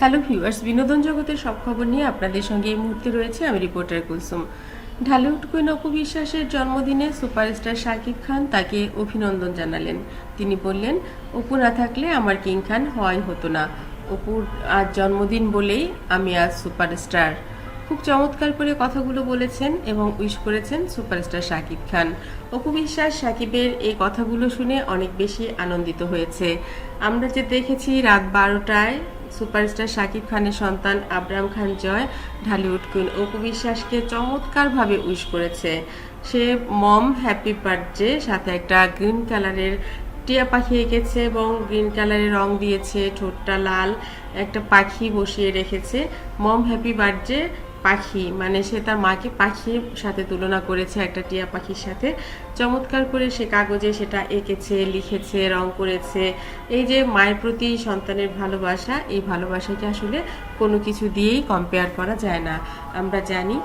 Hello viewers বিনোদন জগতের সব খবর নিয়ে আপনাদের সঙ্গে এই মুহূর্তে রয়েছে আমি রিপোর্টার কুলসুম। ঢালিউড কুইন অপু বিশ্বাসের জন্মদিনে সুপারস্টার শাকিব খান তাকে অভিনন্দন জানালেন। তিনি বললেন, অপু না থাকলে আমার কিং খান হওয়াই হতো না। অপুর আজ জন্মদিন বলেই আমি আজ সুপারস্টার। খুব চমৎকার করে কথাগুলো বলেছেন এবং উইশ করেছেন সুপারস্টার শাকিব খান। অপু বিশ্বাস শাকিবের এই কথাগুলো শুনে অনেক বেশি আনন্দিত হয়েছে। আমরা যে দেখেছি রাত বারোটায় সুপারস্টার শাকিব খানের সন্তান আবরাম খান জয়, ঢালিউড কুইন অপু বিশ্বাসকে চমৎকারভাবে উইশ করেছে। সে মম হ্যাপি বার্থডে, সাথে একটা গ্রিন কালারের টিয়া পাখি এঁকেছে এবং গ্রিন কালারের রং দিয়েছে ঠোঁটটা লাল, একটা পাখি বসিয়ে রেখেছে। মম হ্যাপি বার্থডে পাখি মানে সে তার মাকে পাখির সাথে তুলনা করেছে একটা টিয়া পাখির সাথে। চমৎকার করে সে কাগজে সেটা এঁকেছে, লিখেছে, রং করেছে। এই যে মায়ের প্রতি সন্তানের ভালোবাসা, এই ভালোবাসাকে আসলে কোনো কিছু দিয়েই কম্পেয়ার করা যায় না। আমরা জানি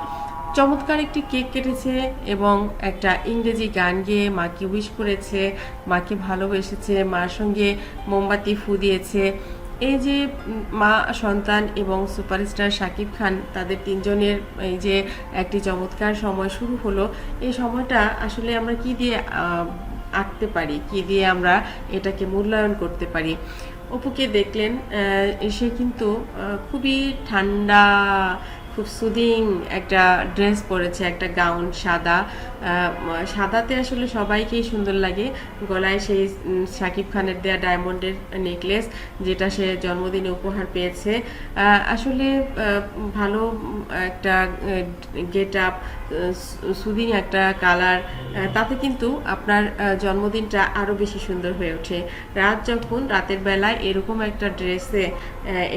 চমৎকার একটি কেক কেটেছে এবং একটা ইংরেজি গান গেয়ে মাকে উইশ করেছে, মাকে ভালোবেসেছে, মার সঙ্গে মোমবাতি ফু দিয়েছে। এই যে মা সন্তান এবং সুপারস্টার শাকিব খান, তাদের তিনজনের এই যে একটি চমৎকার সময় শুরু হলো, এই সময়টা আসলে আমরা কি দিয়ে আঁকতে পারি? কি দিয়ে আমরা এটাকে মূল্যায়ন করতে পারি? অপুকে দেখলেন সে কিন্তু খুবই ঠান্ডা খুব সুদিং একটা ড্রেস পরেছে, একটা গাউন সাদা। সাদাতে আসলে সবাইকেই সুন্দর লাগে। গলায় সেই শাকিব খানের দেয়া ডায়মন্ডের নেকলেস যেটা সে জন্মদিনে উপহার পেয়েছে। আসলে ভালো একটা গেট আপ সুদিং একটা কালার তাতে কিন্তু আপনার জন্মদিনটা আরও বেশি সুন্দর হয়ে ওঠে। রাত যখন, রাতের বেলায় এরকম একটা ড্রেসে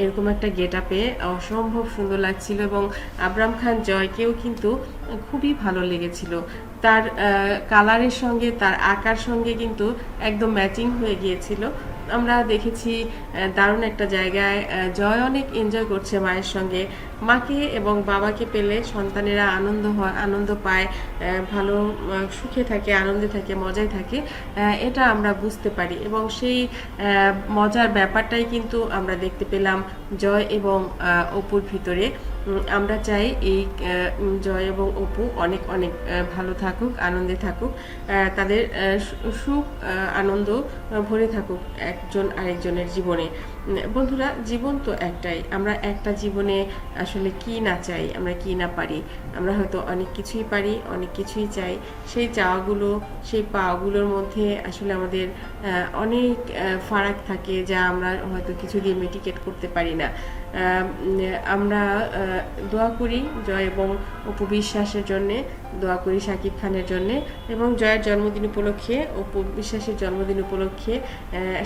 এরকম একটা গেট আপে অসম্ভব সুন্দর লাগছিল এবং আবরাম খান জয়কেও কিন্তু খুবই ভালো লেগেছিল। তার কালারের সঙ্গে, তার আকার সঙ্গে কিন্তু একদম ম্যাচিং হয়ে গিয়েছিল। আমরা দেখেছি দারুণ একটা জায়গায় জয় অনেক এনজয় করছে মায়ের সঙ্গে। মাকে এবং বাবাকে পেলে সন্তানেরা আনন্দ হয়, আনন্দ পায় ভালো সুখে থাকে, আনন্দে থাকে, মজায় থাকে এটা আমরা বুঝতে পারি। এবং সেই মজার ব্যাপারটাই কিন্তু আমরা দেখতে পেলাম জয় এবং অপুর ভিতরে। আমরা চাই এই জয় এবং অপু অনেক অনেক ভালো থাকুক, আনন্দে থাকুক তাদের সুখ আনন্দ ভরে থাকুক একজন আরেকজনের জীবনে। বন্ধুরা, জীবন তো একটাই। আমরা একটা জীবনে আসলে কি না চাই, আমরা কি না পারি? আমরা হয়তো অনেক কিছুই পারি, অনেক কিছুই চাই। সেই চাওয়াগুলো, সেই পাওয়াগুলোর মধ্যে আসলে আমাদের অনেক ফারাক থাকে যা আমরা হয়তো কিছু দিয়ে মেটিকেট করতে পারি না। আমরা দোয়া করি জয় এবং অপু বিশ্বাসের জন্যে, দোয়া করি শাকিব খানের জন্যে এবং জয়ের জন্মদিন উপলক্ষে, অপু বিশ্বাসের জন্মদিন উপলক্ষে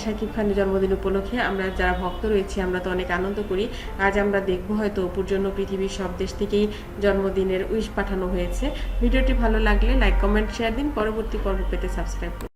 শাকিব খানের জন্মদিন উপলক্ষে আমরা যারা ভক্ত রয়েছি, আমরা তো অনেক আনন্দ করি। আজ আমরা দেখব হয়তো অপুর জন্য পৃথিবীর সব দেশ থেকেই জন্মদিনের উইশ পাঠানো হয়েছে। ভিডিওটি ভালো লাগলে লাইক, কমেন্ট, শেয়ার দিন। পরবর্তী পর্ব পেতে সাবস্ক্রাইব করুন।